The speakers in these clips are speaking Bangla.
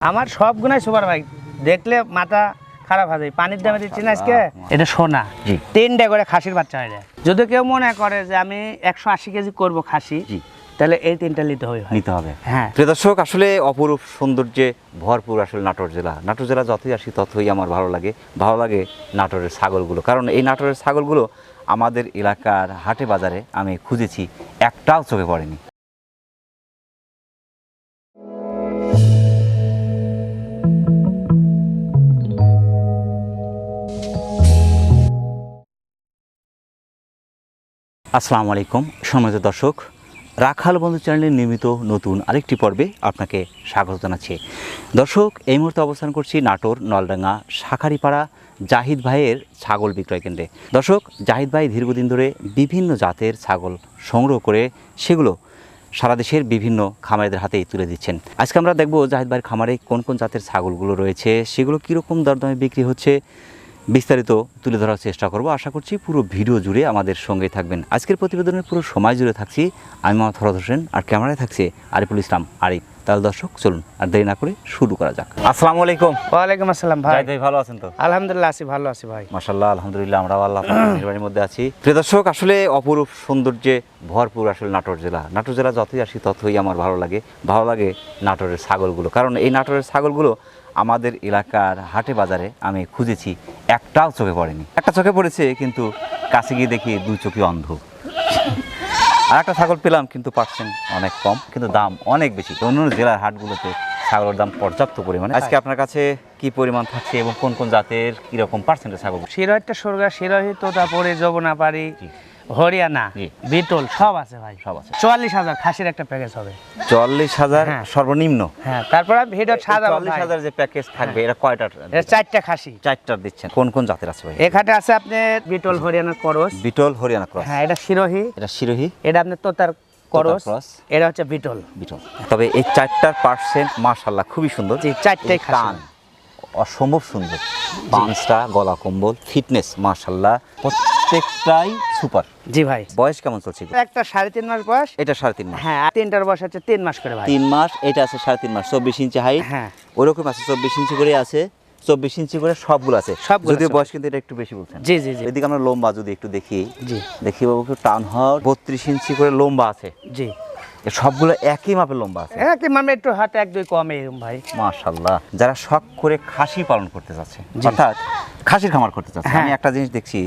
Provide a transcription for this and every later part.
আমার সব গুণাই সুপার বাইক দেখলে মাথা খারাপ হয়ে যায়। পানির দামে দিচ্ছি না আজকে? এটা সোনা। তিনটে করে খাসির বাচ্চা হয়ে যায়। যদি কেউ মনে করে যে আমি একশো আশি কেজি করব খাসি জি। তাহলে এই তিনটা নিতে হবে। নিতে হবে। হ্যাঁ। প্রিয় দর্শক আসলে অপরূপ সৌন্দর্যে ভরপুর আসলে নাটোর জেলা। নাটোর জেলা যতই আসি ততই আমার ভালো লাগে। ভালো লাগে নাটোরের ছাগলগুলো। কারণ এই নাটোরের ছাগলগুলো আমাদের এলাকার হাটে বাজারে আমি খুঁজেছি একটাও চোখে পড়েনি। আসসালামু আলাইকুম, সম্মানিত দর্শক, রাখাল বন্ধু চ্যানেলের নিয়মিত নতুন আরেকটি পর্বে আপনাকে স্বাগত জানাচ্ছি। দর্শক, এই মুহূর্তে অবস্থান করছি নাটোর নলডাঙ্গা শাখারিপাড়া জাহিদ ভাইয়ের ছাগল বিক্রয় কেন্দ্রে। দর্শক, জাহিদ ভাই দীর্ঘদিন ধরে বিভিন্ন জাতের ছাগল সংগ্রহ করে সেগুলো সারা দেশের বিভিন্ন খামারিদের হাতেই তুলে দিচ্ছেন। আজকে আমরা দেখব জাহিদ ভাইয়ের খামারে কোন কোন জাতের ছাগলগুলো রয়েছে, সেগুলো কীরকম দরদামে বিক্রি হচ্ছে বিস্তারিত তুলে ধরার চেষ্টা করব। আশা করছি পুরো ভিডিও জুড়ে আমাদের সঙ্গে থাকবেন। আজকের প্রতিবেদনের পুরো সময় জুড়ে থাকছি। আমি মোহাম্মদ ফরদ হোসেন আর ক্যামেরায় থাকছে আরিফুল ইসলাম। আরিফ তাহলে দর্শক চলুন আর দেরি না করে শুরু করা যাক। আসসালামু আলাইকুম। ওয়ালাইকুম আসসালাম ভাই। ভাই ভালো আছেন তো? আলহামদুলিল্লাহ আছি ভালো আছি ভাই। মাসাল্লাহ আলহামদুলিল্লাহ আমরা আল্লাহ নির্বাণীর মধ্যে আছি। প্রিয় দর্শক আসলে অপরূপ সৌন্দর্যে ভরপুর আসলে নাটোর জেলা। নাটোর জেলা যতই আসি ততই আমার ভালো লাগে। ভালো লাগে নাটোরের ছাগলগুলো। কারণ এই নাটোরের ছাগলগুলো আমাদের এলাকার হাটে বাজারে আমি খুঁজেছি একটাও চোখে পড়েনি। একটা চোখে পড়েছে কিন্তু কাছে গিয়ে দেখি দু চোখে অন্ধ। আর একটা ছাগল পেলাম কিন্তু পার্সেন্ট অনেক কম কিন্তু দাম অনেক বেশি। অন্য অন্য জেলার হাটগুলোতে ছাগলের দাম পর্যাপ্ত পরিমাণে আজকে আপনার কাছে কি পরিমাণ থাকছে এবং কোন কোন জাতের কীরকম পার্সেন্টের ছাগল? শিরোহিতটা সরগা শিরোহি তোতাপুরি যমুনাপাড়ি জি। হরিয়ানা বিটল সব আছে ভাই। সব আছে। চুয়াল্লিশ হাজার খাসির একটা প্যাকেজ হবে। চল্লিশ হাজার হ্যাঁ। সর্বনিম্ন? হ্যাঁ তারপরে ভিডিও সাজাবো চল্লিশ হাজার যে প্যাকেজ থাকবে এটা কয়টার চারটা খাসি। চারটার দিচ্ছেন? কোন কোন জাতের আছে ভাই? এখানে আছে আপনি বিটল হরিয়ানার করস। বিটল হরিয়ানা ক্রস। হ্যাঁ এটা শিরোহি। এটা শিরোহি। এটা আপনি তোতার করস। এটা হচ্ছে বিটল। বিটল। তবে এই চারটার পার্সেন্ট মার্শাল্লাহ খুবই সুন্দর। জি চারটাই কান অসম্ভব সুন্দর। পাঁচটা গলা কম্বল ফিটনেস মার্শাল্লাহ প্রত্যেকটাই সুপার। জি ভাই। বয়স কেমন চলছে একটা সাড়ে তিন মাস বয়স। এটা সাড়ে তিন মাস। হ্যাঁ তিনটার বয়স হচ্ছে তিন মাস করে ভাই। তিন মাস এটা আছে সাড়ে তিন মাস চব্বিশ ইঞ্চি হাইট হ্যাঁ। ওরকম আছে চব্বিশ ইঞ্চি করে আছে চব্বিশ ইঞ্চি করে সবগুলো আছে। যদিও আছে। বয়স কিন্তু এটা একটু বেশি বলছেন। জি জি এদিকে আমরা লম্বা যদি একটু দেখি। জি। দেখি বাবু একটু টান হওয়ার বত্রিশ ইঞ্চি করে লম্বা আছে। জি। সবগুলো একই মাপের লম্বা আছে। কি মানে একটু হাতে এক দুই কমে এরকম ভাই। মাশাল্লাহ যারা শখ করে খাসি পালন করতে যাচ্ছে অর্থাৎ খাসির খামার করতে চাচ্ছে হ্যাঁ। আমি একটা জিনিস দেখছি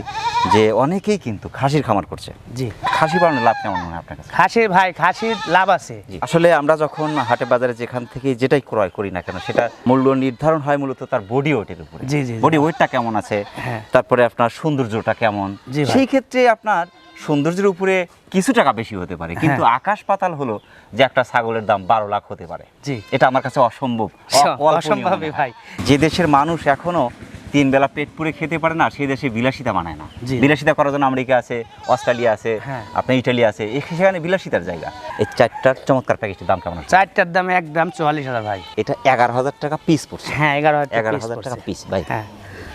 যে অনেকেই কিন্তু খাসির খামার করছে। জি। খাসি পালনের লাভ কেমন মনে হয় আপনার কাছে? খাসির ভাই খাসির লাভ আছে। আসলে আমরা যখন হাটে বাজারে যেখান থেকে যেটাই ক্রয় করি না কেন সেটা মূল্য নির্ধারণ হয় মূলত তার বডি ওয়েটের উপরে। জি, জি। বডি ওয়েটটা কেমন আছে? হ্যাঁ। তারপরে আপনার সৌন্দর্যটা কেমন? সেই ক্ষেত্রে আপনার সৌন্দর্যের উপরে কিছু টাকা বেশি হতে পারে। কিন্তু হ্যাঁ। আকাশ পাতাল হলো যে একটা ছাগলের দাম বারো লাখ হতে পারে। জি। এটা আমার কাছে অসম্ভব। হয়। ভাই। যে দেশের মানুষ এখনও তিন বেলা পেট পুরে খেতে পারে না সেই দেশে বিলাসিতা মানায় না। বিলাসিতা করার জন্য আমেরিকা আছে অস্ট্রেলিয়া আছে হ্যাঁ। আপনার ইটালি আছে সেখানে বিলাসিতার জায়গা। এই চারটার চমৎকার প্যাকেজটির দাম কেমন চারটার দাম একদম চুয়াল্লিশ হাজার ভাই। এটা এগারো হাজার টাকা পিস পড়ছে। হ্যাঁ এগারো হাজার এগারো হাজার টাকা পিস ভাই। হ্যাঁ।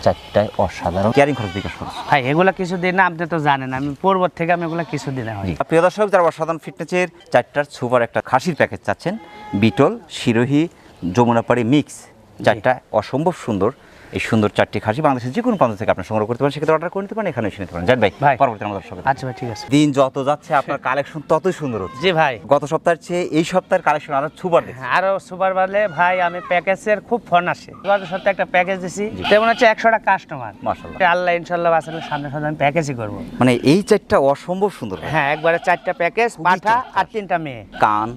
চারটায় অসাধারণ ক্যারিং খরচ বিকাশ খরচ। ভাই এগুলা কিছু দিন না আপনি তো জানেন আমি পূর্বর থেকে আমি এগুলা কিছু দিনে হয় প্রিয় দর্শক যারা অসাধারণ ফিটনেসের চারটার সুপার একটা খাসির প্যাকেজ চাচ্ছেন বিটল শিরোহি যমুনাপাড়ি মিক্স চারটা অসম্ভব সুন্দর এই সুন্দর চারটি খাসি বাংলাদেশের যে কোনো প্রান্ত থেকে আপনি সংগ্রহ করতে পারেন সেক্ষেত্রে অর্ডার করে নিতে পারেন এখানে এসে নিতে পারেন। জান ভাই। পরবর্তী আমাদের দর্শক আচ্ছা ভাই ঠিক আছে। দিন যত যাচ্ছে আপনার কালেকশন ততই সুন্দর হচ্ছে। জি ভাই। গত সপ্তাহের চেয়ে এই সপ্তাহের কালেকশন আরও সুপার দেখছি হ্যাঁ, আরও সুপার বালে ভাই আমি প্যাকেজের খুব ফোন আসে। গত সপ্তাহে একটা প্যাকেজ দিছি তেমন হচ্ছে একশোটা কাস্টমার মাশাআল্লাহ। আল্লাহ ইনশাল্লাহ বাঁচালে সামনে সামনে আমি প্যাকেজই করব। মানে এই চারটা অসম্ভব সুন্দর হ্যাঁ একবারে চারটা প্যাকেজ পাঠা আর তিনটা মেয়ে। কান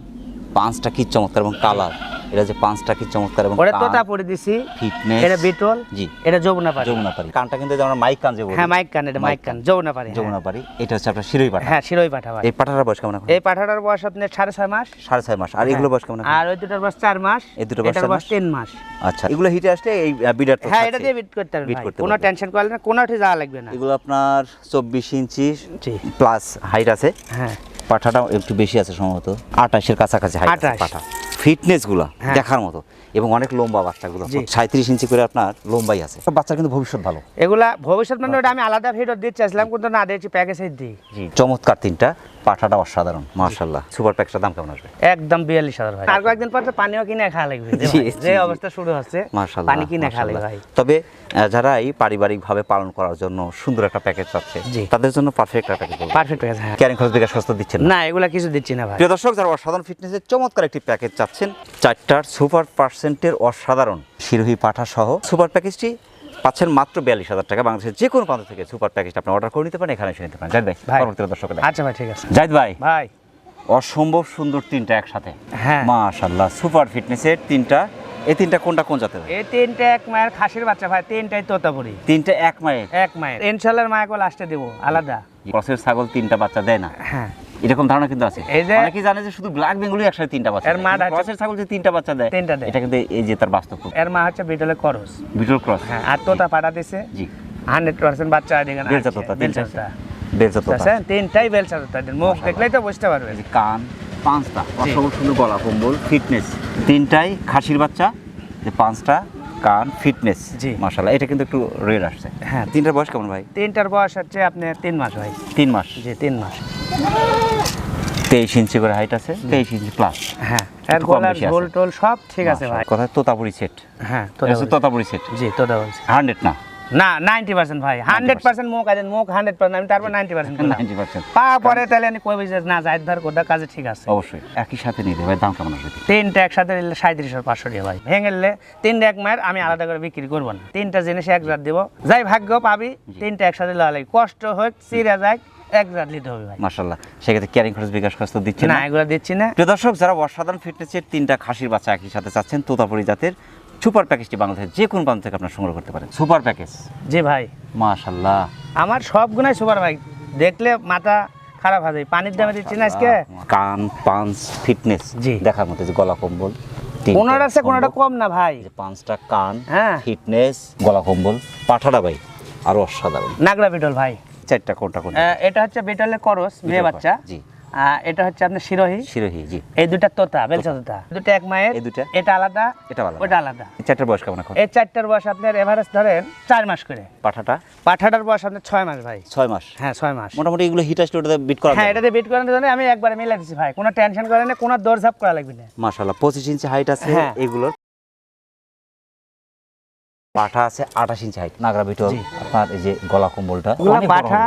পাঁচটা কি চমৎকার এবং কালার এটা যে পাঁচটা কি চমৎকার এবং ওরে তোতা পরে দিছি। ফিটনেস এটা বিটল জি। এটা যমুনা পাড়ি। যমুনা পারি কানটা কিন্তু যেমন মাইক কান যে বলি। হ্যাঁ মাইক কান এটা মাইক কান যমুনা পাড়ি যমুনা পারি এটা হচ্ছে আপনার শিরোই পাঠা। হ্যাঁ শিরোই পাঠা এই পাঠাটার বয়স কেমন এই পাঠাটার বয়স আপনার সাড়ে ছয় মাস। সাড়ে ছয় মাস। আর এগুলো বয়স কেমন আর ওই দুটার বয়স চার মাস। এই দুটোর বয়স বয়স মাস? তিন মাস। আচ্ছা এগুলো হিটে আসলে এই বিডার তো হ্যাঁ এটা দিয়ে বিট করতে পারবেন কোনো টেনশন করলে না কোনো উঠে যাওয়া লাগবে না। এগুলো আপনার চব্বিশ ইঞ্চি জি। প্লাস হাইট আছে। হ্যাঁ। পাঠাটা একটু বেশি আছে সম্ভবত। আঠাশের কাছাকাছি হাইট পাঠা। ফিটনেসগুলা হ্যাঁ। দেখার মতো। এবং অনেক লম্বা বাচ্চাগুলো গুলো সাঁত্রিশ ইঞ্চি করে আপনার লম্বাই আছে। বাচ্চার কিন্তু ভবিষ্যৎ ভালো। এগুলা ভবিষ্যৎ মানে ওটা আমি আলাদা ভিডিও দিতে চাইছিলাম কিন্তু না দিয়েছি প্যাকেজে দিই। চমৎকার তিনটা পাঠাটা অসাধারণ মার্শাল্লাহ সুপার প্যাকটার দাম কেমন আসবে? একদম বিয়াল্লিশ হাজার ভাই। আর কয়েকদিন পর তো পানিও কিনে খাওয়া লাগবে যে। অবস্থা শুরু হচ্ছে পানি কিনে খাওয়া লাগবে ভাই। তবে আহ, যারা এই পারিবারিকভাবে পালন করার জন্য সুন্দর একটা প্যাকেজ চাচ্ছে। তাদের জন্য পারফেক্ট একটা প্যাকেজ পারফেক্ট প্যাকেজ হ্যাঁ। ক্যারিং খরচ বিকাশ সস্তা দিচ্ছেন না। এগুলা কিছু দিচ্ছি না ভাই। প্রিয় দর্শক যারা অসাধারণ ফিটনেসের চমৎকার একটি প্যাকেজ চাচ্ছেন চারটার সুপার পার্সেন্টের অসাধারণ শিরোহী পাঠা সহ সুপার প্যাকেজটি পাচ্ছেন মাত্র বিয়াল্লিশ হাজার টাকা। বাংলাদেশের যে কোনো প্রান্ত থেকে সুপার প্যাকেজটা আপনি অর্ডার করে নিতে পারেন এখানে এসে নিতে পারেন। জাহিদ ভাই ভাই। পরবর্তী দর্শক আচ্ছা ভাই ঠিক আছে। জাহিদ ভাই ভাই। অসম্ভব সুন্দর তিনটা একসাথে। হ্যাঁ। মাশাল্লাহ সুপার ফিটনেসের তিনটা এই তিনটা কোনটা কোন জাতের? এই তিনটা এক মায়ের খাসির বাচ্চা ভাই তিনটাই তোতাপুরি। তিনটা এক মায়ের? এক মায়ের। ইনশাল্লাহ মায়াকে লাস্টে দেবো আলাদা। ক্রসের ছাগল তিনটা বাচ্চা দেয় না? হ্যাঁ। এরকম ধারণা কিন্তু আছে। এই যে- অনেকেই জানে যে শুধু ব্ল্যাক বেঙ্গলি একসাথে তিনটা বাচ্চা এর মা ক্রসের ছাগল যে তিনটা বাচ্চা দেয় তিনটা দেয়। এটা কিন্তু এই যে তার বাস্তব এর মা হচ্ছে বিটলে করস। বিটল ক্রস। হ্যাঁ আর তোতা পাঠা দিছে। জি। হান্ড্রেড পার্সেন্ট বাচ্চা বেলচা তোতা, বেলচা তোতা বেলচা তোতা। তিনটাই বেলচা তোতা। মুখ দেখলেই তো বুঝতে পারবে কান। পাঁচটা। অসম্ভব সুন্দর গলা কম্বল ফিটনেস তিনটাই খাসির বাচ্চা যে পাঁচটা কান ফিটনেস জি। মাশাআল্লাহ এটা কিন্তু একটু রেড আসছে। হ্যাঁ। তিনটার বয়স কেমন ভাই? তিনটার বয়স হচ্ছে আপনার তিন মাস ভাই। তিন মাস। জি তিন মাস। তেইশ ইঞ্চি করে হাইট আছে তেইশ ইঞ্চি প্লাস হ্যাঁ এর গলার ঝোল টোল সব ঠিক আছে ভাই। কথা তোতাপুরি সেট হ্যাঁ তোতা তোতাপুরি। সেট জি তোতা হান্ড্রেড না। না নাইনটি পার্সেন্ট ভাই হান্ড্রেড পার্সেন্ট মুখ আছে মুখ হান্ড্রেড পার্সেন্ট আমি তারপর নাইনটি পার্সেন্ট নাইনটি পার্সেন্ট পা পরে তাহলে আমি কই বুঝে না জাহিদ ভাই কোটা কাজে ঠিক আছে। অবশ্যই একই সাথে ভাই দাম কেমন আসবে? তিনটা একসাথে নিলে পাঁচশো টাকা ভাই। ভেঙে নিলে তিনটা এক মায়ের আমি আলাদা করে বিক্রি করব না। তিনটা জিনিস এক রাত দিব। যাই ভাগ্য পাবি তিনটা একসাথে লওয়া লাগবে। কষ্ট হোক চিরা যাক ক্যারিং খরচ বিকাশ খরচ তো দিচ্ছে না এগুলো দিচ্ছি না। দর্শক যারা অসাধারণ ফিটনেসের তিনটা খাসির বাচ্চা একই সাথে চাচ্ছেন তোতাপুরি জাতের সুপার প্যাকেজটি বাংলাদেশের যে কোনো প্রান্ত থেকে আপনার সংগ্রহ করতে পারেন। Super package. জি ভাই। মাশাল্লাহ আমার সব গুণাই সুপার ভাই। দেখলে মাথা খারাপ হয়ে যায়। পানির দামে দিচ্ছি না আজকে? কান পাঞ্চ ফিটনেস। জি। দেখার মতো যে গলা কম্বল কোনোটা আছে কোনোটা কম না ভাই। পাঁচটা কান হ্যাঁ। ফিটনেস গলা কম্বল পাঠাটা ভাই আরও অসাধারণ। নাগরা বিটল ভাই। চারটা কোনটা কোনটা? আহ, এটা হচ্ছে বিটলের করস মেয়ে বাচ্চা। জি। এটা হচ্ছে আপনার শিরোহী। শিরোহী জি। এই দুটা তোতা বেলচা তোতা। দুটা এক মায়ের এই দুটা? এটা আলাদা এটা আলাদা। ওটা আলাদা। চারটার বয়স কেমন এখন? এই চারটার বয়স আপনার এভারেজ ধরেন চার মাস করে। পাঠাটা? পাঠাটার বয়স আপনার ছয় মাস ভাই। ছয় মাস? হ্যাঁ ছয় মাস। মোটামুটি এগুলো হিট আসলে ওটাতে বিট করা হ্যাঁ এটাতে বিট করানোর জন্য আমি একবারে মিলে দিচ্ছি ভাই। কোনো টেনশন করে না কোনো দৌড়ঝাপ করা লাগবে না। মাশাল্লাহ পঁচিশ ইঞ্চি হাইট আছে হ্যাঁ। এগুলোর পাঠা আছে আঠাশ ইঞ্চি হাইট নাগরা বিটল আপনার এই যে গলা কম্বলটা। পাঠা।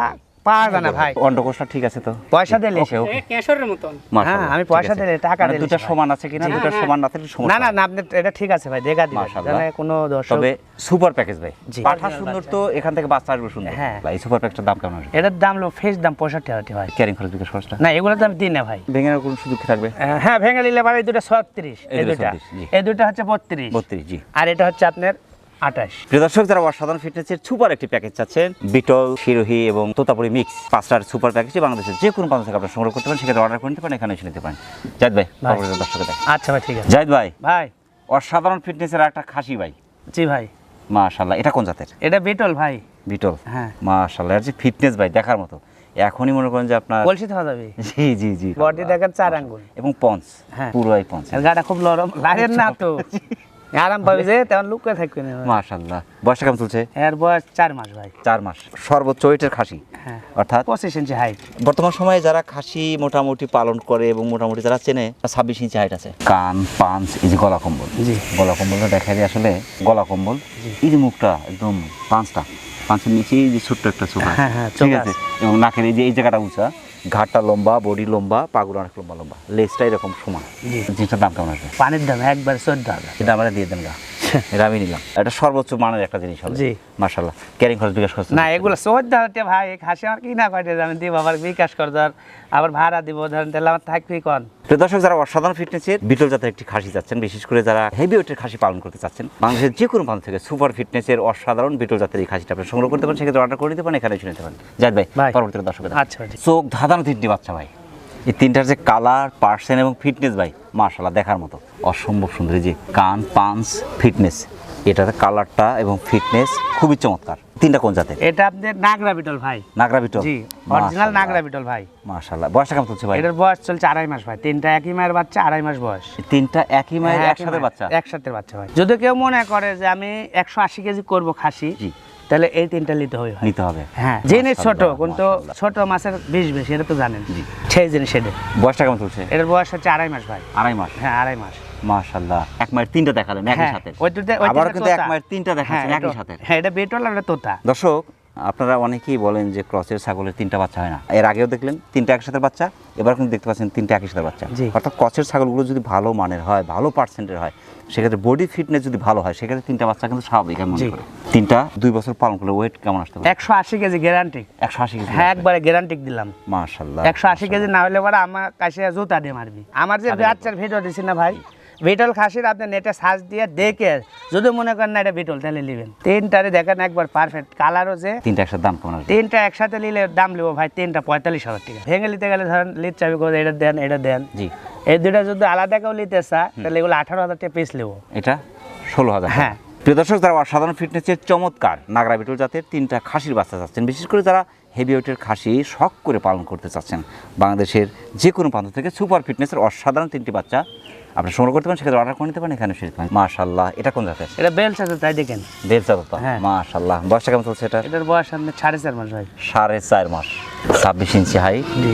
পাওয়া যায় না ভাই। অন্ডকোষটা ঠিক আছে তো। পয়সা দিলে ওকে ওকে। ক্যাশরের মতন? হ্যাঁ, আমি পয়সা দিলে, টাকা মানে দিলে দুটো সমান আছে কিনা দুটো সমান না থাকলে সমস্যা না না না আপনি এটা ঠিক আছে ভাই দেখা দিবেন। মাশাআল্লাহ। কোনো দর্শক তবে সুপার প্যাকেজ ভাই। পাঠা সুন্দর তো এখান থেকে বাচ্চা আসবে সুন্দর। হ্যাঁ। এই সুপার প্যাকেজটার দাম কেমন আসবে? এটার দাম লো ফেস দাম পঁয়ষট্টি হাজার টাকা ভাই। ক্যারিং খরচ বিকাশ খরচটা? না এগুলো তো আমি দিই না ভাই। ভেঙে কোনো সুযোগ থাকবে? হ্যাঁ ভেঙে নিলে ভাই এই দুটো ছত্রিশ এই এই দুটো। 36। এই দুটা হচ্ছে বত্রিশ। বত্রিশ জি। আর এটা হচ্ছে আপনার আঠাশ। প্রিয় দর্শক যারা অসাধারণ ফিটনেসের সুপার একটি প্যাকেজ চাচ্ছেন বিটল শিরোহী এবং তোতাপুরি মিক্স পাঁচটার সুপার বাংলাদেশের যে কোনো প্রান্ত থেকে আপনারা সংগ্রহ করতে পারেন সেক্ষেত্রে অর্ডার করে নিতে পারেন এখানে এসে নিতে পারেন। জাহিদ ভাই ভাই। দর্শকের আচ্ছা ভাই ঠিক আছে। জাহিদ ভাই ভাই। অসাধারণ ফিটনেসের একটা খাসি ভাই। জি ভাই। মাশাল্লাহ এটা কোন জাতের? এটা বিটল ভাই। বিটল হ্যাঁ। মাশাল্লাহ এর যে ফিটনেস ভাই দেখার মতো। এখনই মনে করেন যে আপনার বলছি তো যাবে জি জি জি। বডি দেখেন চার আঙ্গুল। এবং পঞ্চ হ্যাঁ। পুরোই পঞ্চ গাটা খুব নরম। লাগেন না তো। আরাম পাবে যে তেমন লুক থাকবে না মাশাল্লাহ বয়সটা কেমন চলছে? এর বয়স চার মাস ভাই। চার মাস। সর্বোচ্চ ওয়েটের খাসি হ্যাঁ। অর্থাৎ? পঁচিশ ইঞ্চি হাইট বর্তমান সময়ে যারা খাসি মোটামুটি পালন করে এবং মোটামুটি যারা চেনে ছাব্বিশ ইঞ্চি হাইট আছে। কান পাঞ্চ এই যে গলা কম্বল। জি। গলা কম্বলটা দেখা যায় আসলে গলা কম্বল। এই যে মুখটা একদম পাঁচটা। পাঁচের নিচে এই যে ছোট্ট একটা চোখ আছে। হ্যাঁ, হ্যাঁ, ঠিক আছে। এবং নাকের এই যে এই জায়গাটা উঁচা। ঘাটটা লম্বা বডি লম্বা পাগুলো অনেক লম্বা লম্বা। লেজটা এরকম সমান। জিনিসটার দাম কেমন আসবে? পানির দাম একবার চোদ্দ হাজার। এটা আমরা দিয়ে দেন গা। এটা আমি নিলাম। এটা সর্বোচ্চ মানের একটা জিনিস হবে। জি। মার্শাল্লাহ ক্যারিং খরচ বিকাশ খরচ না এগুলো চোদ্দ হাজার ভাই খাসি আমার কি না কয়টা আমি দিব আবার বিকাশ কর ধর আবার ভাড়া দিব ধরেন তাহলে আমার থাকবি কন? প্রিয় দর্শক যারা অসাধারণ ফিটনেসের বিটল জাতের একটি খাসি চাচ্ছেন বিশেষ করে যারা হেভি ওয়েটের খাসি পালন করতে চাচ্ছেন বাংলাদেশের যে কোনো প্রান্ত থেকে সুপার ফিটনেসের অসাধারণ বিটল জাতের এই খাসিটা আপনি সংগ্রহ করতে পারেন সেক্ষেত্রে অর্ডার করে দিতে পারেন এখানে এসে নিতে পারেন ভাই ভাই। পরবর্তী দর্শক আচ্ছা চোখ ধাঁধানো তিনটি বাচ্চা ভাই। এই তিনটার যে কালার পার্সেন এবং ফিটনেস ভাই মার্শাল্লাহ দেখার মতো। অসম্ভব সুন্দর যে কান পাঞ্চ ফিটনেস এটার কালারটা এবং ফিটনেস খুবই চমৎকার। তিনটা কোন জাতের? এটা আপনার নাগরা বিটল ভাই। নাগরা বিটল। জি অরিজিনাল নাগরা বিটল ভাই। মাশাল্লাহ বয়সটা কেমন চলছে ভাই? এটার বয়স চলছে আড়াই মাস ভাই। তিনটা একই মায়ের বাচ্চা আড়াই মাস বয়স। তিনটা একই মায়ের হ্যাঁ, একসাথে বাচ্চা? একসাথে বাচ্চা ভাই। যদি কেউ মনে করে যে আমি একশো আশি কেজি করব খাসি জি। তাহলে এই তিনটা নিতে হবে নিতে হবে। হ্যাঁ জিনিস ছোট কিন্তু ছোট মাছের বিষ বেশি এটা তো জানেন। সেই জিনিস এটা বয়সটা কেমন চলছে? এটার বয়স হচ্ছে আড়াই মাস ভাই। আড়াই মাস? হ্যাঁ আড়াই মাস। মাশাআল্লাহ এক মায়ের তিনটা দেখালেন একই হ্যাঁ সাথে। ওই দুটো- আবার তিনটা কিন্তু এক। মায়ের তিনটা দেখাচ্ছেন হ্যাঁ, একই সাথে। হ্যাঁ এটা বেটল আর তোতা? দর্শক আপনারা অনেকেই বলেন যে ক্রসের ছাগলের তিনটা বাচ্চা হয় না। এর আগেও দেখলেন তিনটা একসাথে বাচ্চা এবার কিন্তু দেখতে পাচ্ছেন তিনটা একই সাথে বাচ্চা। অর্থাৎ ক্রসের ছাগলগুলো যদি ভালো মানের হয় ভালো পার্সেন্টের হয় সেক্ষেত্রে বডি ফিটনেস যদি ভালো হয় সেক্ষেত্রে তিনটা বাচ্চা কিন্তু স্বাভাবিক আমি মনে করি। তিনটা দুই বছর পালন করলে ওয়েট কেমন আসতে পারে? একশো আশি কেজি গ্যারান্টি একশো আশি কেজি হ্যাঁ একবারে গ্যারান্টি দিলাম। মাশাল্লাহ একশো আশি কেজি না হলে পরে আমার কাছে জুতা দিয়ে মারবি। আমার যে বাচ্চার ভিডিও দিছি না ভাই বিটল খাসির আপনি নেটে সার্চ দিয়ে দেখে যদি মনে করেন না এটা বিটল তাহলে নেবেন। তিনটারে দেখেন একবার পারফেক্ট কালারও যে তিনটা একসাথে দাম কেমন তিনটা একসাথে নিলে দাম নেব ভাই তিনটা পঁয়তাল্লিশ হাজার টাকা। ভেঙে নিতে গেলে ধরেন লিট চাবি করে এটা দেন এটা দেন। জি। এই দুটা যদি আলাদা কেউ নিতে চা তাহলে এগুলো আঠারো হাজার টাকা পিস নেব। এটা ষোলো হাজার হ্যাঁ। প্রিয় দর্শক যারা অসাধারণ ফিটনেসের চমৎকার নাগরা বিটল জাতের তিনটা খাসির বাচ্চা চাচ্ছেন বিশেষ করে যারা হেভি ওয়েটের খাসি শখ করে পালন করতে চাচ্ছেন বাংলাদেশের যে কোনো প্রান্ত থেকে সুপার ফিটনেসের অসাধারণ তিনটি বাচ্চা আপনি সংগ্রহ করতে পারেন সেক্ষেত্রে অর্ডার করে নিতে পারেন এখানে শীত পারেন মাশাল্লাহ এটা কোন জাতের? এটা বেল চাদর তাই দেখেন। বেল চাদর তো? হ্যাঁ। মাশাল্লাহ বয়সটা কেমন চলছে এটা এটার বয়স আপনি সাড়ে চার মাস ভাই। সাড়ে চার মাস ছাব্বিশ ইঞ্চি হাই জি।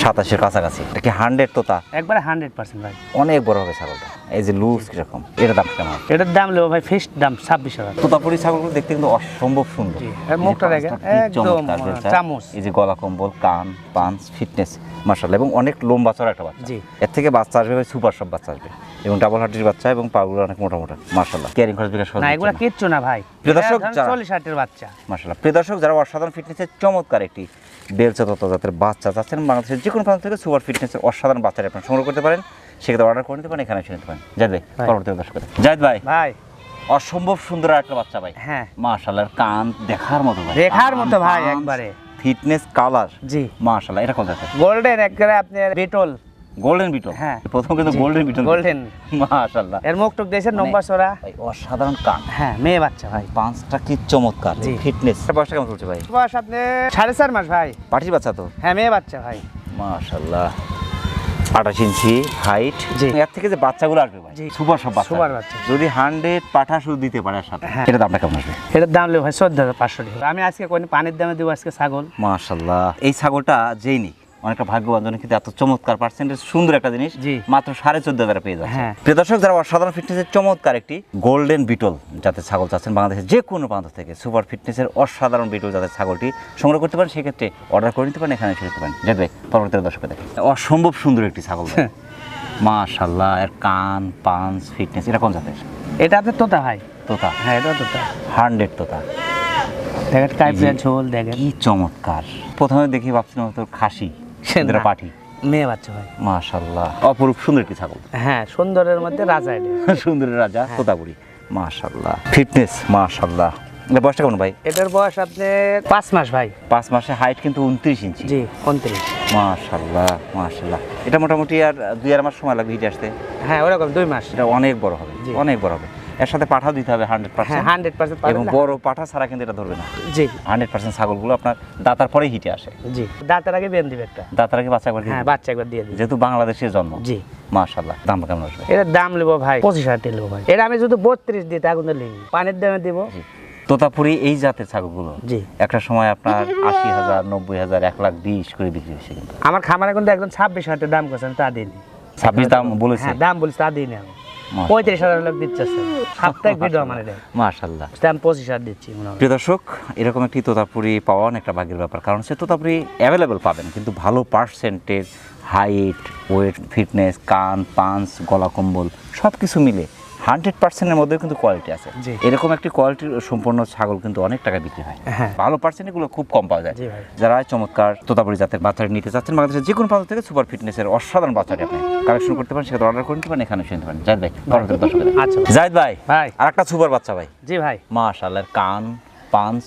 সাতাশের কাছাকাছি। এটা কি হান্ড্রেড তোতা? একবারে হান্ড্রেড পার্সেন্ট ভাই। অনেক বড় হবে ছাগলটা। এই যে লুজ কীরকম এটা দাম কেমন এটার দাম নেব ভাই ফিক্সড দাম ছাব্বিশ হাজার তোতাপুরি ছাগলগুলো দেখতে কিন্তু অসম্ভব সুন্দর। মুখটা এই যে দেখেন, পাঁচটা কি একদম, চমৎকার আহ, বেলচা। চামচ। এই যে গলা কম্বল কান পাঞ্চ ফিটনেস মার্শাল্লাহ এবং অনেক লম্বা চড়া একটা বাচ্চা। এর থেকে বাচ্চা আসবে সুপার সব বাচ্চা আসবে। এবং ডাবল হার্টির বাচ্চা এবং পাগুলো অনেক মোটা মোটা মার্শাল্লাহ কেয়ারিং খরচ বিকাশ না এগুলো কিচ্ছু না ভাই। প্রিয়দর্শক চল্লিশ হাটের বাচ্চা। মার্শাল্লাহ প্রিয়দর্শক যারা অসাধারণ ফিটনেসের চমৎকার একটি বেলচা তত জাতের বাচ্চা চাচ্ছেন বাংলাদেশের যে কোনো প্রান্ত থেকে সুপার ফিটনেসের অসাধারণ বাচ্চাটা আপনারা সংগ্রহ করতে পারেন। সেক্ষেত্রে অর্ডার করে নিতে পারেন এখানে এসে নিতে পারেন। জাহিদ ভাই। পরবর্তী দর্শক জাহিদ ভাই ভাই। অসম্ভব সুন্দর একটা বাচ্চা ভাই। হ্যাঁ। মাশাআল্লাহ কান দেখার মতো ভাই। দেখার মতো ভাই একবারে। ফিটনেস কালার জি। মাশাআল্লাহ এটা কোথা থেকে গোল্ডেন একবারে আপনার বিটল গোল্ডেন বিটল হ্যাঁ। প্রথম কিন্তু গোল্ডেন বিটল golden। মাশাআল্লাহ। এর মুখ টুক মানে- নম্বর চড়া ভাই অসাধারণ কান। হ্যাঁ মেয়ে বাচ্চা ভাই। পাঁচটা কি চমৎকার। ফিটনেস বয়সটা কেমন চলছে ভাই? বয়স আপনি সাড়ে চার মাস ভাই। পাটির বাচ্চা তো? হ্যাঁ মেয়ে বাচ্চা ভাই। মাশাআল্লাহ। আঠাশ ইঞ্চি হাইট। এর থেকে যে বাচ্চাগুলো আসবে ভাই সুপার সব বাচ্চা। সুপার বাচ্চা। যদি হান্ড্রেড পাঠা শুধু দিতে পারে সাথে হ্যাঁ। এটা দামটা কেমন আসবে? এটার দাম নেব ভাই চোদ্দ হাজার পাঁচশো টাকা। আমি আজকে কোনো পানির দামে দেবো আজকে ছাগল। মাশাল্লাহ। এই ছাগলটা যেই নিক অনেকটা ভাগ্যবান জন্য কিন্তু এত চমৎকার পার্সেন্টেজ সুন্দর একটা জিনিস। মাত্র সাড়ে চোদ্দ হাজার পেয়ে যাচ্ছে। হ্যাঁ। প্রিয় দর্শক যারা অসাধারণ ফিটনেসের চমৎকার একটি গোল্ডেন বিটল যাতে ছাগল চাচ্ছেন বাংলাদেশের যে কোনো প্রান্ত থেকে সুপার ফিটনেসের অসাধারণ বিটল যাতে ছাগলটি সংগ্রহ করতে পারেন সেক্ষেত্রে অর্ডার করে নিতে পারেন এখানে এসে নিতে পারেন। যাবে পরবর্তী দর্শকে দেখেন অসম্ভব সুন্দর একটি ছাগল। ভাই। মাশাল্লাহ এর কান পাঞ্চ ফিটনেস এটা কোন জাতের? এটা আপনার তোতা ভাই। তোতা। হ্যাঁ এটা তোতা। হান্ড্রেড তোতা। দেখেন ঝোল দেখেন। কি চমৎকার। প্রথমে দেখি ভাবছিলাম তোর খাসি। না। পাঠি। মেয়ে বাচ্চা ভাই মাশাল্লাহ অপরূপ সুন্দর একটি ছাগল? হ্যাঁ সুন্দরের মধ্যে রাজা এটা। সুন্দরের রাজা হ্যাঁ। তোতাপুরি। মাশাল্লাহ ফিটনেস মাশাল্লাহ এটা বয়সটা কেমন ভাই? এটার বয়স আপনার পাঁচ মাস ভাই। পাঁচ মাসে হাইট কিন্তু উনত্রিশ ইঞ্চি। জি উনত্রিশ। মাশাল্লাহ মাশাল্লাহ এটা মোটামুটি আর দুই আর মাস সময় লাগবে হিটে আসতে। হ্যাঁ ওরকম দুই মাস। এটা অনেক বড় হবে। অনেক বড় হবে। এর সাথে পাঠাও দিতে হবে হান্ড্রেড হ্যাঁ পার্সেন্ট হান্ড্রেড পার্সেন্ট এবং বড় পাঠা ছাড়া কিন্তু এটা ধরবে না। জি। হান্ড্রেড পার্সেন্ট ছাগলগুলো আপনার দাতার পরেই হিটে আসে। জি। দাঁতের আগে বেন দিবে একটা। দাতার আগে বাচ্চা একবার হ্যাঁ বাচ্চা একবার দিয়ে দিবে। যেহেতু বাংলাদেশের জন্ম। জি। মাশাল্লাহ দাম কেমন আসবে? দাম নেব ভাই। পঁচিশ হাজার নেব ভাই। এটা আমি যদি বত্রিশ দিই তা কিন্তু নিবি পানির দামে দিব। তোতাপুরি এই জাতের ছাগলগুলো জি। একটা সময় আপনার আশি হাজার নব্বই হাজার এক লাখ বিশ করে বিক্রি হয়েছে কিন্তু। আমার খামারে কিন্তু একদম ছাব্বিশ হাজার দাম করছেন তা দিই। ছাব্বিশ দাম বলেছে। হ্যাঁ দাম বলছি তা দিই আমি। পঁয়ত্রিশ হাজার লোক দিচ্ছে সাপ্তাহিক ভিডিও আমার এটা মাশাল্লাহ আমি পঁচিশ হাজার দিচ্ছি প্রিয় দর্শক এরকম একটি তোতাপুরি পাওয়া অনেকটা ভাগ্যের ব্যাপার। কারণ সে তোতাপুরি অ্যাভেলেবেল পাবেন কিন্তু ভালো পার্সেন্টের হাইট ওয়েট ফিটনেস কান পাঞ্চ গলা কম্বল সব কিছু মিলে হান্ড্রেড পার্সেন্টের মধ্যে কিন্তু কোয়ালিটি আছে। এরকম একটি কোয়ালিটির সম্পূর্ণ ছাগল কিন্তু অনেক টাকা বিক্রি হয়। হ্যাঁ ভালো পার্সেন্ট এগুলো খুব কম পাওয়া যায়। যারা চমৎকার তোতাপুরি জাতের বাচ্চাটি নিতে চাচ্ছেন বাংলাদেশের যে কোনো প্রান্ত থেকে সুপার ফিটনেসের অসাধারণ বাচ্চাটি আপনি কালেকশন করতে পারেন সেটা অর্ডার করে নিতে পারেন এখানে শুনতে পারেন। জাহিদ ভাই দর্শক আচ্ছা জাহিদ ভাই ভাই। আর একটা সুপার বাচ্চা ভাই। জি ভাই। মাশাল্লাহ কান পাঞ্চ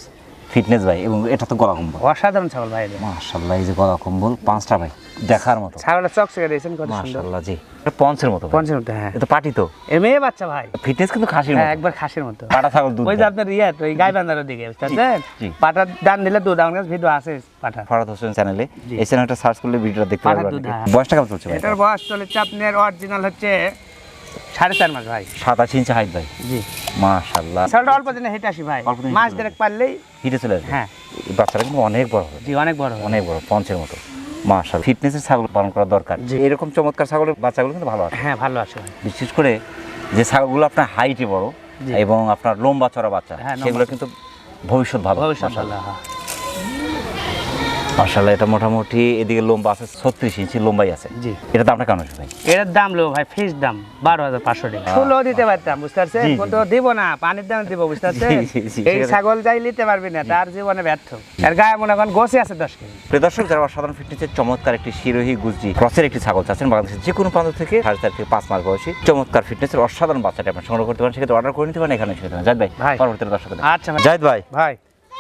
ফিটনেস ভাই এবং এটা তো গলা কম্বল। অসাধারণ ছাগল ভাই এটা। মাশাল্লাহ এই যে গলা কম্বল পাঁচটা ভাই। দেখার মতো। চকচকে দিয়েছেন কত সুন্দর। মাশাআল্লাহ জি। পঞ্চের মতো পঞ্চের মতো হ্যাঁ। এটা পাটি তো। এ মেয়ে বাচ্চা ভাই। ফিটনেস কিন্তু খাসির হ্যাঁ মতো। একবার খাসির মতো। পাটা ছাগল দুধ ওই যে আপনার ইয়ে ওই দিকে জি। পাটার দান দিলে দুধ আমার কাছে ভিডিও আছে পাটা। ফরাদ হোসেন চ্যানেলে এই চ্যানেলটা সার্চ করলে ভিডিওটা দেখতে পারবেন। হ্যাঁ। বয়সটা কেমন চলছে এটার বয়স চলেছে আপনার অরিজিনাল হচ্ছে সাড়ে চার মাস ভাই। সাতাশ ইঞ্চি হাইট ভাই। জি। মাশাআল্লাহ ছাগলটা অল্প দিনে হেঁটে আসি ভাই। মাস দেড়েক পারলেই হিটে চলে আসবে। হ্যাঁ। বাচ্চাটা কিন্তু অনেক বড় জি অনেক বড় অনেক বড় পঞ্চের মতো। মাশাআল্লাহ। ফিটনেসের ছাগল পালন করা দরকার। এরকম চমৎকার ছাগলের বাচ্চাগুলো কিন্তু ভালো আছে। হ্যাঁ ভালো আছে বিশেষ করে যে ছাগলগুলো আপনার হাইটে বড় এবং আপনার লম্বা চড়া বাচ্চা হ্যাঁ, সেগুলো কিন্তু ভবিষ্যৎ ভালো। ভবিষ্যৎ হ্যাঁ। মাশাআল্লাহ এটা মোটামুটি এদিকে লম্বা আছে ছত্রিশ ইঞ্চি লম্বাই আছে। জি। এটা দামটা কেমন ভাই? এটার দাম লো ভাই ফিস দাম বারো হাজার পাঁচশো টাকা। ষোলো দিতে পারতাম বুঝতে পারছেন কত দিব না পানির দাম দিব বুঝতে পারছেন এই ছাগল যাই নিতে পারবি না তার জীবনে ব্যর্থ। আর গায়ে মনে করেন গোছে আছে দশ কেজি। প্রিয় দর্শক যারা অসাধারণ ফিটনেসের চমৎকার একটি শিরোহী গুজি ক্রসের একটি ছাগল চাচ্ছেন বাংলাদেশের যে কোনো প্রান্ত থেকে সাড়ে চার থেকে পাঁচ মাস বয়সী চমৎকার ফিটনেসের অসাধারণ বাচ্চাটা আপনি সংগ্রহ করতে পারেন সেক্ষেত্রে অর্ডার করে নিতে পারেন এখানে সেখানে জাহিদ ভাই। পরবর্তীতে দর্শক আচ্ছা। জাহিদ ভাই। ভাই।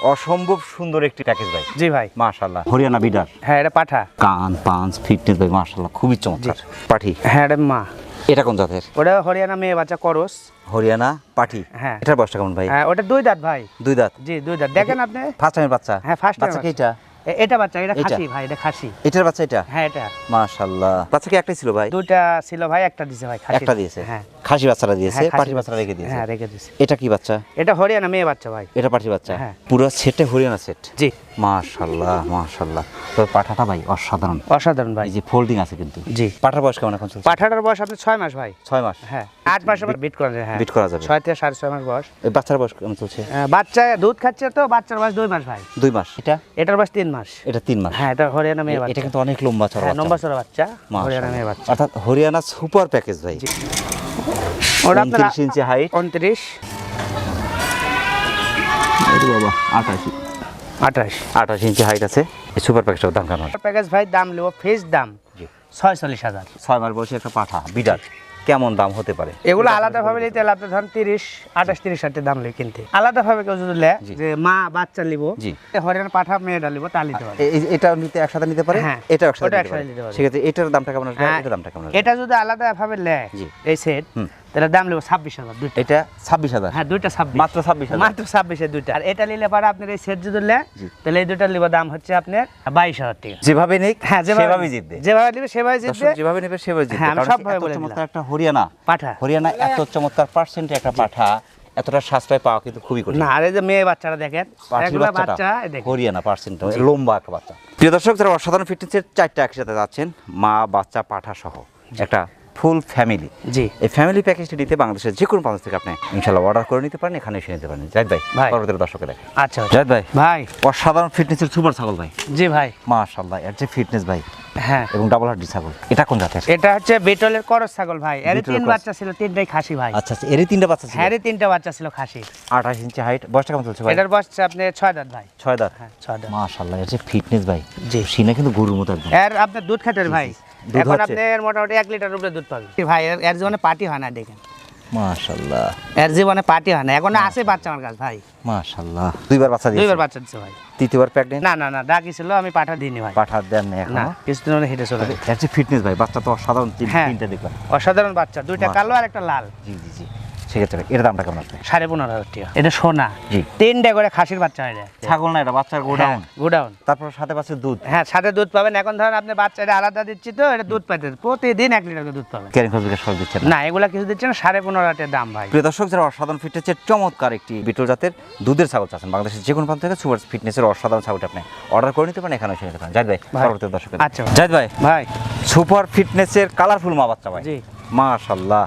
অসম্ভব সুন্দর একটি প্যাকেজ ভাই। জি ভাই। মাশাআল্লাহ। হরিয়ানা বিডার। হ্যাঁ এটা পাঠা। কান পাঞ্চ ফিটনেস ভাই মাশাআল্লাহ খুবই চমৎকার। পাঠি? হ্যাঁ এটা মা। এটা কোন জাতের? ওটা হরিয়ানা মেয়ে বাচ্চা করস। হরিয়ানা পাঠি? হ্যাঁ। এটার বয়সটা কেমন ভাই? হ্যাঁ ওটা দুই দাঁত ভাই। দুই দাঁত। জি দুই দাঁত। দেখেন আপনি। ফার্স্ট টাইমের বাচ্চা। হ্যাঁ, ফার্স্ট টাইম বাচ্চা কি বাচ্চা। এটা বাচ্চা এটা? খাসি ভাই এটা খাসি। এটার বাচ্চা এটা? হ্যাঁ এটা। মাশাআল্লাহ। বাচ্চা কি একটাই ছিল ভাই? দুইটা ছিল ভাই একটা দিছে ভাই খাসি। একটা দিয়েছে? হ্যাঁ। খাসি বাচ্চাটা দিয়েছে পাটি বাচ্চাটা রেখে দিয়েছে? হ্যাঁ রেখে দিয়েছে। এটা কি বাচ্চা? এটা হরিয়ানা মেয়ে বাচ্চা ভাই। এটা পাটি বাচ্চা? হ্যাঁ। পুরো সেটে হরিয়ানা সেট জি। মাশাআল্লাহ মাশাআল্লাহ। তো পাঠাটা ভাই অসাধারণ। অসাধারণ ভাই। যে ফোল্ডিং আছে কিন্তু। জি। পাঠার বয়স কেমন এখন চলছে? পাঠাটার বয়স আপনার ছয় মাস ভাই। ছয় মাস। হ্যাঁ আট মাসে বিট করা যায় হ্যাঁ। বিট করা যাবে। ছয় থেকে সাড়ে ছয় মাস বয়স। বাচ্চার বয়স কেমন চলছে? বাচ্চা দুধ খাচ্ছে তো বাচ্চার বয়স দুই মাস ভাই। দুই মাস। এটা? এটার বয়স তিন মাস। এটা তিন মাস। হ্যাঁ এটা হরিয়ানা মেয়ে এটা কিন্তু অনেক লম্বা চড়া হ্যাঁ বাচ্চা। ছড়া বাচ্চা। হরিয়ানা মেয়ে বাচ্চা। অর্থাৎ হরিয়ানা সুপার প্যাকেজ ভাই। ওটা আপনার 29 ইঞ্চি হাইট উনত্রিশ। বাবা আঠাশি। আঠাশ। আঠাশ ইঞ্চি হাইট আছে। সুপার প্যাকেজটার দাম কেমন? প্যাকেজ ভাই দাম নেব ফিস দাম। জি। ছয়চল্লিশ হাজার। ছয় মাস বয়সী একটা পাঠা বিডার কেমন দাম হতে পারে? এগুলো আলাদাভাবে নিতে হলে আপনি ধরেন তিরিশ আঠাশ তিরিশ হাজার দাম লই কিনতে। আলাদাভাবে কেউ যদি লে যে মা বাচ্চা নিব জি। হরিয়ানা পাঠা মেয়েটা নিব তা নিতে এই- এটা নিতে একসাথে নিতে পারে? হ্যাঁ, এটা একসাথে নিতে পারে। নিতে পারে। সেক্ষেত্রে এটার দামটা কেমন আসবে? হ্যাঁ, এটার দামটা কেমন এটা যদি আলাদাভাবে নেয়। এই সেট। তাহলে দাম নেব ছাব্বিশ হাজার দুইটা। এটা ছাব্বিশ হাজার। হ্যাঁ দুইটা ছাব্বিশ। মাত্র ছাব্বিশ মাত্র ছাব্বিশে দুইটা। আর এটা নিলে পরে আপনার এই সেট যদি নেয় তাহলে এই দুইটার নিব দাম হচ্ছে আপনার বাইশ হাজার টাকা। যেভাবে নিক হ্যাঁ সেভাবে জিতবে। যেভাবে নিবে সেভাবে জিতবে। যেভাবে নেবে সেভাবে জিতবে। হ্যাঁ, সবভাবে বলে চমৎকার একটা হরিয়ানা পাঠা। হরিয়ানা এত চমৎকার পার্সেন্টে একটা পাঠা এতটা সাশ্রয় পাওয়া কিন্তু খুবই কঠিন। না আর এই যে মেয়ে বাচ্চারা দেখেন বাচ্চা হরিয়ানা পার্সেন্ট লম্বা একটা বাচ্চা। প্রিয় দর্শক যারা অসাধারণ ফিটনেসের চারটা একসাথে যাচ্ছেন মা বাচ্চা পাঠা সহ একটা ফুল ফ্যামিলি। জি। এই ফ্যামিলি প্যাকেজটি নিতে বাংলাদেশের যে কোনো প্রান্ত থেকে আপনি ইনশাল্লাহ অর্ডার করে নিতে পারেন এখানে এসে নিতে পারেন। জাহিদ ভাই ভাই। পরবর্তী দর্শকে দেখেন। আচ্ছা জাহিদ ভাই ভাই। অসাধারণ ফিটনেসের সুপার ছাগল ভাই। জি ভাই। মাশাল্লাহ এর যে ফিটনেস ভাই। হ্যাঁ। এবং ডাবল হার্ডি ছাগল। এটা কোন জাতের? এটা হচ্ছে বিটলের করস ছাগল ভাই। এর তিন বাচ্চা ছিল তিনটাই খাসি ভাই। আচ্ছা আচ্ছা এরই তিনটা বাচ্চা ছিল? হ্যাঁ এর তিনটা বাচ্চা ছিল খাসি। আঠাশ ইঞ্চি হাইট বয়সটা কেমন চলছে ভাই? এটার বয়স আপনি ছয় দাঁত ভাই। ছয় দাঁত? হ্যাঁ ছয় দাঁত। মাশাল্লাহ এর যে ফিটনেস ভাই। জি। সিনা কিন্তু গরুর মতো একদম। এর আপনার দুধ খাতের ভাই। এখন আপনার মোটামুটি এক লিটার উপরে দুধ পাবে ভাই এর- জীবনে পার্টি হয় না দেখেন। মাশাল্লাহ। এর জীবনে পার্টি হয় না। এখন আছে বাচ্চা আমার কাছে ভাই। মাশাল্লাহ। দুইবার বাচ্চা দিয়েছে দুইবার বাচ্চা দিয়েছে ভাই। তৃতীয়বার না না না ডাকি ছিল আমি পাঠা দিইনি ভাই। পাঠা দেন না এখন কিছুদিন হলে হেঁটে চলে এর যে ফিটনেস ভাই বাচ্চা তো অসাধারণ হ্যাঁ। তিনটা দেখলাম। অসাধারণ বাচ্চা দুইটা কালো আর একটা লাল। জি জি জি। সেক্ষেত্রে এর দামটা কেমন আসবে? সাড়ে পনেরো হাজার টাকা। এটা সোনা? জি। তিনটা করে খাসির বাচ্চা হয় ছাগল না এটা বাচ্চার গোডাউন। গোডাউন। তারপর সাথে পাচ্ছে দুধ। হ্যাঁ সাথে দুধ পাবেন। এখন ধরেন আপনি বাচ্চা এটা আলাদা দিচ্ছি তো এটা দুধ পাইতে প্রতিদিন এক লিটার করে দুধ পাবেন। ক্যারিং খরচ সব দিচ্ছে না। না এগুলা কিছু দিচ্ছে না সাড়ে পনেরো হাজার টাকা দাম ভাই। প্রিয় দর্শক যারা অসাধারণ ফিটনেসের চমৎকার একটি বিটল জাতের দুধের ছাগল চাচ্ছেন। বাংলাদেশের যে কোনো প্রান্ত থেকে সুপার ফিটনেসের অসাধারণ ছাগলটা আপনি অর্ডার করে নিতে পারেন এখানে এসে নিতে পারেন। জাহিদ ভাই ভাই। পরবর্তী দর্শক আচ্ছা। জাহিদ ভাই ভাই। সুপার ফিটনেসের কালারফুল মা বাচ্চা ভাই। জি। মাশাল্লাহ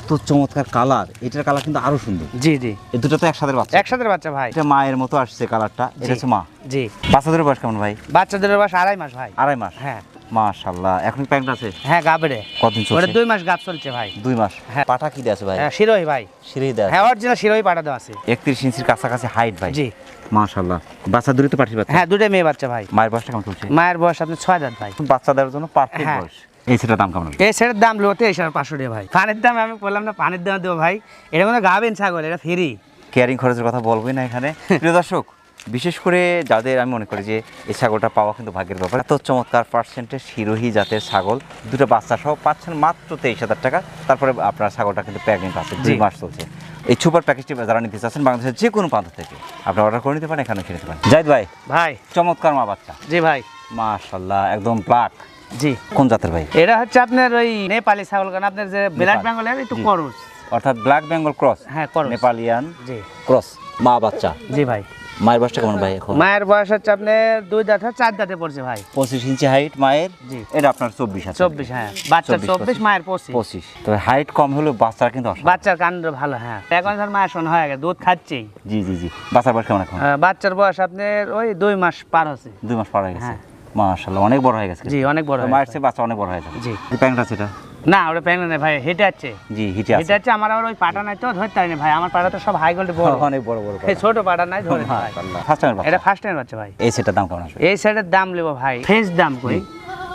এত চমৎকার কালার এটার কালার কিন্তু আরও সুন্দর। জি জি। এই দুটো তো একসাথে বাচ্চা। একসাথে বাচ্চা ভাই। এটা মায়ের মতো আসছে কালারটা এটা হচ্ছে মা। জি। বাচ্চাদের বয়স কেমন ভাই? বাচ্চাদের বয়স আড়াই মাস ভাই। আড়াই মাস? হ্যাঁ। মাশাল্লাহ এখন প্যান্ট আছে? হ্যাঁ গাবড়ে। কতদিন ওটা চলছে দুই মাস গাছ চলছে ভাই। দুই মাস। হ্যাঁ। পাটা কি দিয়ে আছে ভাই? হ্যাঁ শিরোই ভাই। সিঁড়ি দেয় হ্যাঁ অরিজিনাল শিরোই পাঠা দেওয়া আছে। একত্রিশ ইঞ্চির কাছাকাছি হাইট ভাই। জি। মাশাল্লাহ বাচ্চা দূরে তো পাঠিয়ে বাচ্চা? হ্যাঁ দুটাই মেয়ে বাচ্চা ভাই। মায়ের বয়সটা কেমন চলছে? মায়ের বয়স আপনার ছয় দাঁত ভাই। বাচ্চা দেওয়ার জন্য পারফেক্ট হ্যাঁ। বয়স। এই সেটার দাম কেমন? এই সেটার দাম লো তেইশ হাজার পাঁচশো টাকা ভাই। পানির দাম আমি বললাম না পানির দাম দেবো ভাই। এটা মধ্যে গাবেন ছাগল এটা ফ্রি। কেয়ারিং খরচের কথা বলবোই না এখানে। প্রিয় দর্শক বিশেষ করে যাদের আমি মনে করি যে এই ছাগলটা পাওয়া কিন্তু ভাগ্যের ব্যাপার। এত চমৎকার পার্সেন্টের শিরোহী জাতের ছাগল দুটো বাচ্চা সহ পাচ্ছেন মাত্র তেইশ হাজার টাকা। তারপরে আপনার ছাগলটা কিন্তু প্রেগনেন্ট আছে দুই। মাস চলছে। এই সুপার প্যাকেজটি যারা নিতে চাচ্ছেন বাংলাদেশের যে কোনো প্রান্ত থেকে আপনি অর্ডার করে নিতে পারেন এখানে কিনে নিতে পারেন। জাহিদ ভাই ভাই। চমৎকার মা বাচ্চা। জি ভাই। মাশাল্লাহ একদম ব্ল্যাক জি। কোন জাতের ভাই? এটা হচ্ছে আপনার ওই নেপালি ছাগল কারণ আপনার যে ব্ল্যাক। বেঙ্গলের একটু। করুস। অর্থাৎ ব্ল্যাক বেঙ্গল ক্রস। হ্যাঁ করুস। নেপালিয়ান। জি। ক্রস। মা বাচ্চা। জি ভাই। মায়ের বয়সটা কেমন ভাই এখন? মায়ের বয়স হচ্ছে আপনার দুই দাঁত চার দাঁতে পড়ছে ভাই। পঁচিশ ইঞ্চি হাইট মায়ের। জি। এটা আপনার চব্বিশ আছে। চব্বিশ হ্যাঁ। বাচ্চা 24, চব্বিশ মায়ের পঁচিশ। পঁচিশ। তবে হাইট কম হলেও বাচ্চারা কিন্তু। বাচ্চার কাণ্ড ভালো হ্যাঁ। এখন ধর মায়ের শোন হয়ে গেছে দুধ খাচ্ছেই। জি জি জি। বাচ্চার বয়স কেমন এখন? বাচ্চার বয়স আপনার ওই দুই মাস পার হচ্ছে। দুই মাস পার হয়ে গেছে। মাশাল্লাহ অনেক বড় হয়ে গেছে জি অনেক বড় মায়ের গেছে। চেয়ে বাচ্চা অনেক বড় হয়ে যাবে জি। প্যাংটা সেটা না ওটা প্যাংলা নেই ভাই হেঁটে আছে। জি হিটে আছে। হেঁটে আছে আমার আবার ওই পাটা নাই তো ধরতে পারিনি ভাই আমার পাটা তো সব হাই গোল্ডে বড়। অনেক বড় বড় এই ছোট পাটা নাই ধরে ফার্স্ট টাইম এটা ফার্স্ট টাইম বাচ্চা ভাই। এই সেটার দাম কেমন আসবে? এই সাইডের দাম নেব ভাই ফ্রেশ দাম কই?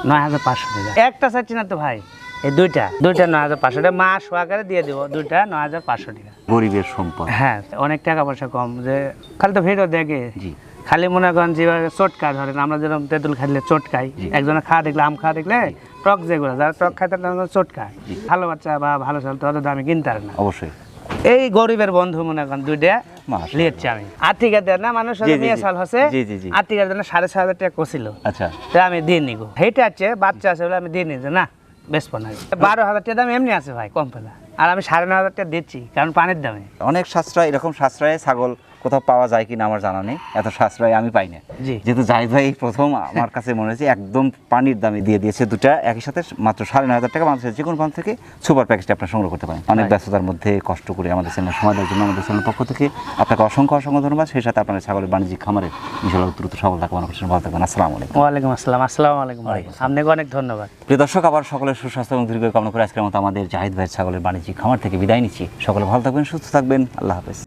নয় হাজার পাঁচশো টাকা। একটা চাচ্ছি না তো ভাই এই দুইটা দুইটা নয় হাজার পাঁচশো টাকা। মাস সহকারে দিয়ে দেবো দুইটা নয় হাজার পাঁচশো টাকা। গরিবের সম্পদ। হ্যাঁ অনেক টাকা পয়সা কম যে খালি তো ভিডিও দেখে। জি। খালি মনে করেন যেভাবে চটকা ধরেন আমরা যেরকম তেঁতুল খাইলে চটকাই। জি। একজনের খাওয়া দেখলে আম খাওয়া দেখলে টক যেগুলো যারা টক খাইতে তারা চটকায়। জি। ভালো বাচ্চা বা ভালো চাল তো অত দামে কিনতে পারে না। অবশ্যই। এই গরিবের বন্ধু মনে করেন দুইটা লিয়েছি আমি। আর্থিকা দেয় না মানুষ জি, জি, মেয়ে সাল হচ্ছে জি, জি, জি। সাড়ে ছয় হাজার টাকা কছিল আচ্ছা। তো আমি দিয়ে নিব। আছে বাচ্চা আছে বলে আমি দিয়ে নিচ্ছি না বেশ না। বারো হাজার টাকা দাম এমনি আছে ভাই কম পেলা আর আমি সাড়ে নয় হাজার টাকা দিচ্ছি কারণ পানির দামে। অনেক সাশ্রয় এরকম সাশ্রয়ে ছাগল কোথাও পাওয়া যায় কিনা আমার জানা নেই। এত সাশ্রয় আমি পাই না। যেহেতু জাহিদ ভাই প্রথম আমার কাছে মনে হয়েছে একদম পানির দামে দিয়ে দিয়েছে দুটা একই সাথে মাত্র সাড়ে নয় হাজার টাকা মানুষের যে কোনো থেকে সুপার প্যাকেজটা আপনার সংগ্রহ করতে পারেন। অনেক ব্যস্ততার মধ্যে কষ্ট করে আমাদের চ্যানেল সময় দেওয়ার জন্য আমাদের চ্যানেল পক্ষ থেকে আপনাকে অসংখ্য অসংখ্য ধন্যবাদ। সেই সাথে আপনার ছাগলের বাণিজ্যিক খামারে ইনশাল্লাহ দ্রুত সফলতা কামনা করছেন ভালো থাকবেন। আসসালামু আলাইকুম। ওয়ালাইকুম আসসালাম আসসালামু আলাইকুম ভাই। আপনাকে অনেক ধন্যবাদ। প্রিয় দর্শক আবার সকলের সুস্বাস্থ্য এবং দীর্ঘ কামনা করে আজকের মতো আমাদের জাহিদ ভাইয়ের ছাগলের বাণিজ্যিক খামার থেকে বিদায় নিচ্ছি। সকলে ভালো থাকবেন সুস্থ থাকবেন। আল্লাহ হাফেজ।